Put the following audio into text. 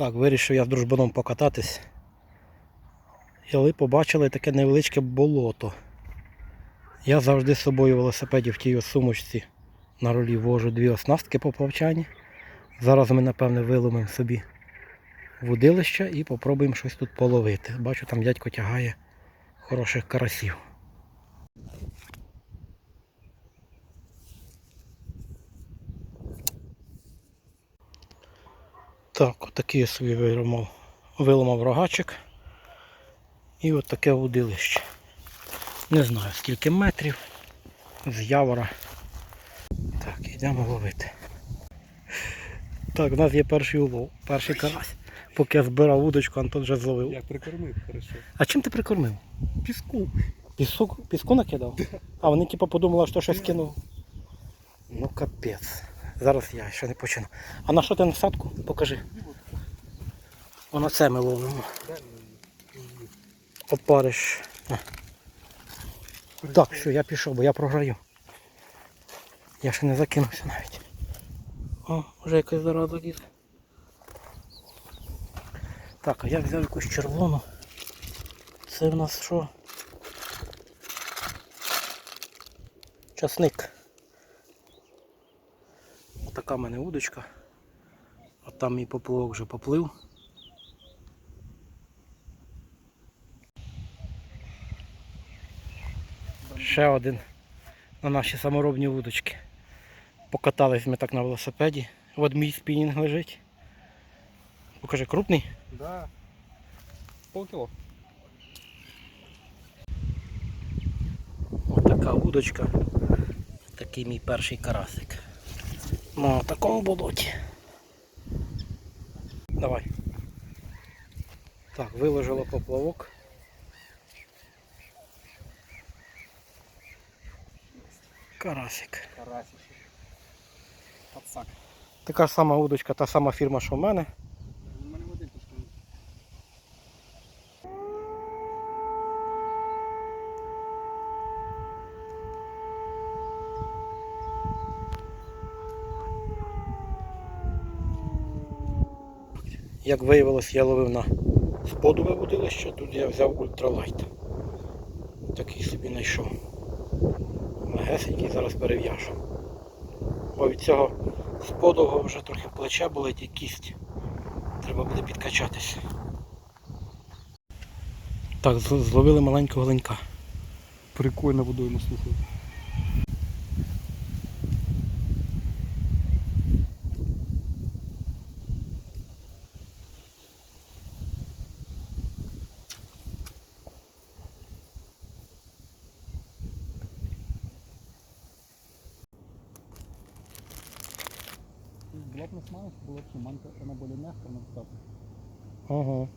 Так, вирішив я з дружбаном покататись. Ви побачили таке невеличке болото. Я завжди з собою в велосипеді в тій сумочці на рулі вожу дві оснастки по плавчані. Зараз ми, напевне, виломимо собі вудилище і попробуємо щось тут половити. Бачу, там дядько тягає хороших карасів. Так, отакий я собі виламав, виламав рогачик. І от таке. Не знаю скільки метрів з явора. Так, йдемо ловити. Так, у нас є перший улов, перший карась. Поки я збирав удочку, Антон вже зловив. Як прикормив, хорошо. А чим ти прикормив? Піску. Пісок, піску накидав? А вони типу подумали, що щось кинув. Ну капець. Зараз я ще не почину. А на що ти насадку? Покажи. О, на це ми ловимо. Опариш. Так, все, я пішов, бо я програю. Я ще не закинувся навіть. О, вже якась зараза лізе. Так, а я взяв якусь червону. Це в нас що? Часник. Отака в мене удочка. А там мій поплавок вже поплив. Ще один на наші саморобні вудочки. Покатались ми так на велосипеді. От мій спінінг лежить. Покажи, крупний. Да. Полкіло. Ось така удочка. Такий мій перший карасик. На такому болоті. Давай. Так, виложила поплавок. Карасик. Карасик. Така ж сама удочка, та сама фірма, що в мене. Як виявилось, я ловив на сподове водилище, тут я взяв ультралайт. Такий собі знайшов. Легесенький, зараз перев'яжу. Бо від цього сподового вже трохи плече болить і кість. Треба буде підкачатись. Так, зловили маленького ленька. Прикольно водою наслухав. Була б на смалость, була б манка, вона більш м'яка, вона б. Ага.